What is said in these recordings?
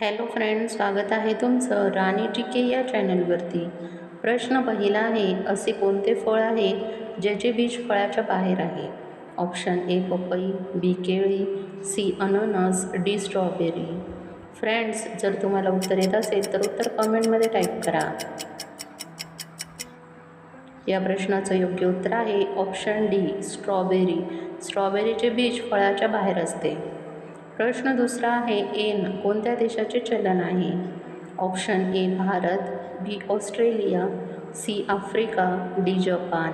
Hello friend स्वागत आहे तुमचं राणी टिके या चॅनलवरती. प्रश्न पहिला आहे असे कोणते फळ आहे ज्याचे बीज फळाच्या बाहेर आहे? ऑप्शन ए पपई बी केळी सी अननस डी स्ट्रॉबेरी. फ्रेंड्स जर तुम्हाला उत्तर येत असेल तर उत्तर कमेंटमध्ये टाईप करा. या प्रश्नाचं योग्य उत्तर आहे ऑप्शन डी स्ट्रॉबेरी. स्ट्रॉबेरीचे बीज फळाच्या बाहेर असते. प्रश्न दुसरा आहे एन कोणत्या देशाचे चलन आहे? Option A Bharat B Australia C Africa D Japan.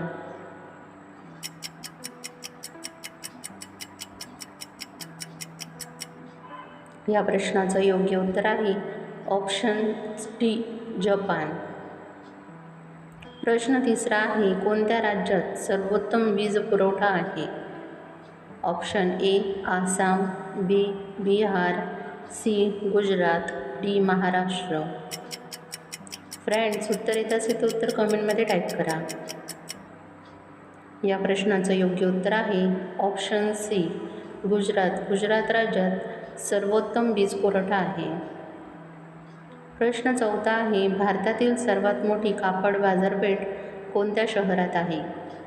या प्रश्नाचं योग्य उत्तर आहे ऑप्शन डी जपान. प्रश्न तिसरा आहे कोणत्या राज्यात सर्वोत्तम वीज पुरवठा आहे? Option A Assam B Bihar C Gujarat D Maharashtra. Friends उत्तर येत असेल तर उत्तर कमेंटमध्ये टाईप करा. या प्रश्नाचं योग्य उत्तर आहे ऑप्शन सी गुजरात. गुजरात राज्यात सर्वोत्तम वीज पुरवठा आहे. प्रश्न चौथा आहे भारतातील सर्वात मोठी कापड बाजारपेठ कोणत्या शहरात आहे?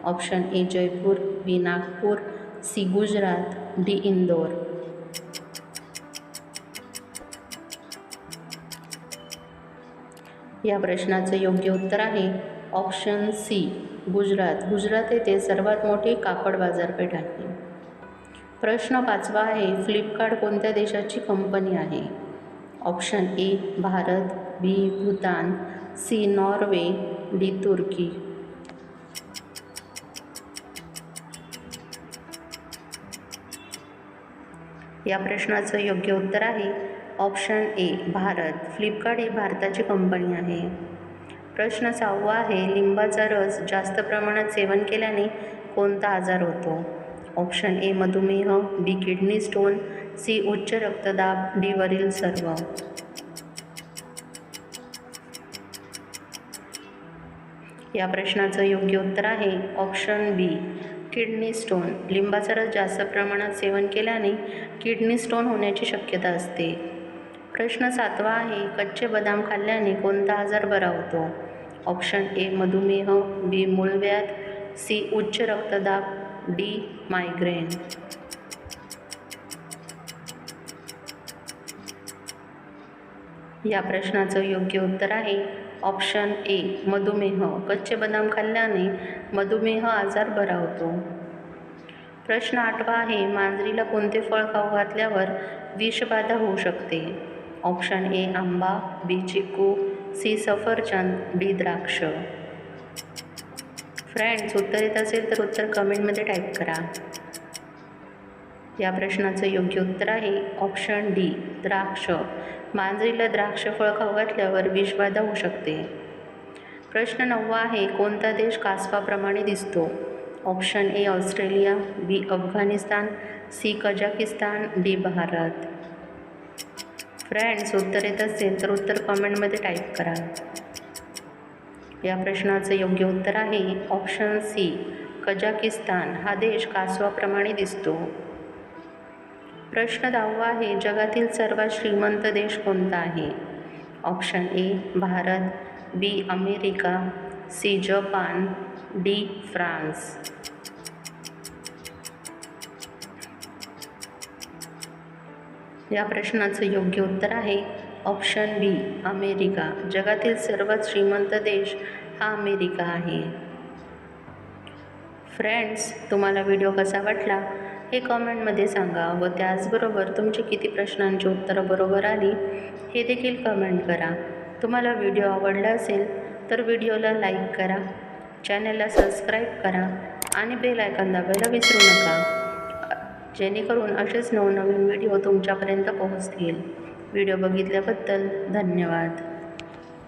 Option A Jaipur B Nagpur C Gujarat D Indore. या प्रश्नाचं योग्य उत्तर आहे ऑप्शन सी गुजरात. गुजरात येथे सर्वात मोठी कापड बाजारपेठ आहे. प्रश्न पाचवा आहे फ्लिपकार्ट कोणत्या देशाची कंपनी आहे? Option A Bharat B Bhutan C Norway D तुर्की. या प्रश्नाचं योग्य उत्तर आहे. Option A Bharat. फ्लिपकार्ट ही भारताची कंपनी आहे. प्रश्न सहावा आहे लिंबाचा रस जास्त प्रमाणात सेवन केल्याने कोणता आजार होतो? ऑप्शन ए मधुमेह बी किडनी स्टोन सी उच्च रक्तदाब डी वरील सर्व. या प्रश्नाचं योग्य उत्तर आहे ऑप्शन बी किडनी स्टोन. लिंबाचा रस जास्त प्रमाणात सेवन केल्याने किडनी स्टोन होण्याची शक्यता असते. प्रश्न सातवा आहे कच्चे बदाम खाल्ल्याने कोणता आजार बरा होतो? ऑप्शन ए मधुमेह बी मूळव्याध सी उच्च रक्तदाब डी मायग्रेन. या प्रश्नाचं योग्य उत्तर आहे. ऑप्शन ए मधुमेह. कच्चे बदाम खाल्ल्याने मधुमेह आजार बरा होतो. प्रश्न आठवा आहे मांजरीला कोणते फळ खाऊ घातल्यावर विषबाधा होऊ शकते? ऑप्शन ए आंबा बी चिकू सी सफरचंद डी द्राक्ष. फ्रेंड्स उत्तर येत असेल तर उत्तर कमेंटमध्ये टाईप करा. या प्रश्नाचं योग्य उत्तर आहे ऑप्शन डी द्राक्ष. मांजरीला द्राक्ष फळ खाऊ घातल्यावर विषबाधा होऊ शकते. प्रश्न नववा आहे कोणता देश कासवाप्रमाणे दिसतो? Option A Australia B Afghanistan C Kazakhstan D Bharat. Friends उत्तर येत असेल तर उत्तर कमेंटमध्ये टाईप करा. या प्रश्नाचं योग्य उत्तर आहे ऑप्शन सी कजाकिस्तान हा देश कासवाप्रमाणे दिसतो. प्रश्न दहावा आहे जगातील सर्वात श्रीमंत देश कोणता आहे? Option A Bharat B America C Japan D France. या प्रश्नाचं योग्य उत्तर आहे ऑप्शन बी अमेरिका. जगातील सर्वात श्रीमंत देश हा अमेरिका आहे. फ्रेंड्स तुम्हाला व्हिडिओ कसा वाटला? हे कमेंटमध्ये सांगा व त्याचबरोबर तुमची किती प्रश्नांची उत्तरं बरोबर आली हे देखील कमेंट करा. तुम्हाला व्हिडिओ आवडला असेल तर व्हिडिओला लाईक करा चॅनलला सबस्क्राईब करा आणि बेल आयकॉन दाबायला विसरू नका जेणेकरून असेच नवनवीन व्हिडिओ तुमच्यापर्यंत पोहोचतील. व्हिडिओ बघितल्याबद्दल धन्यवाद.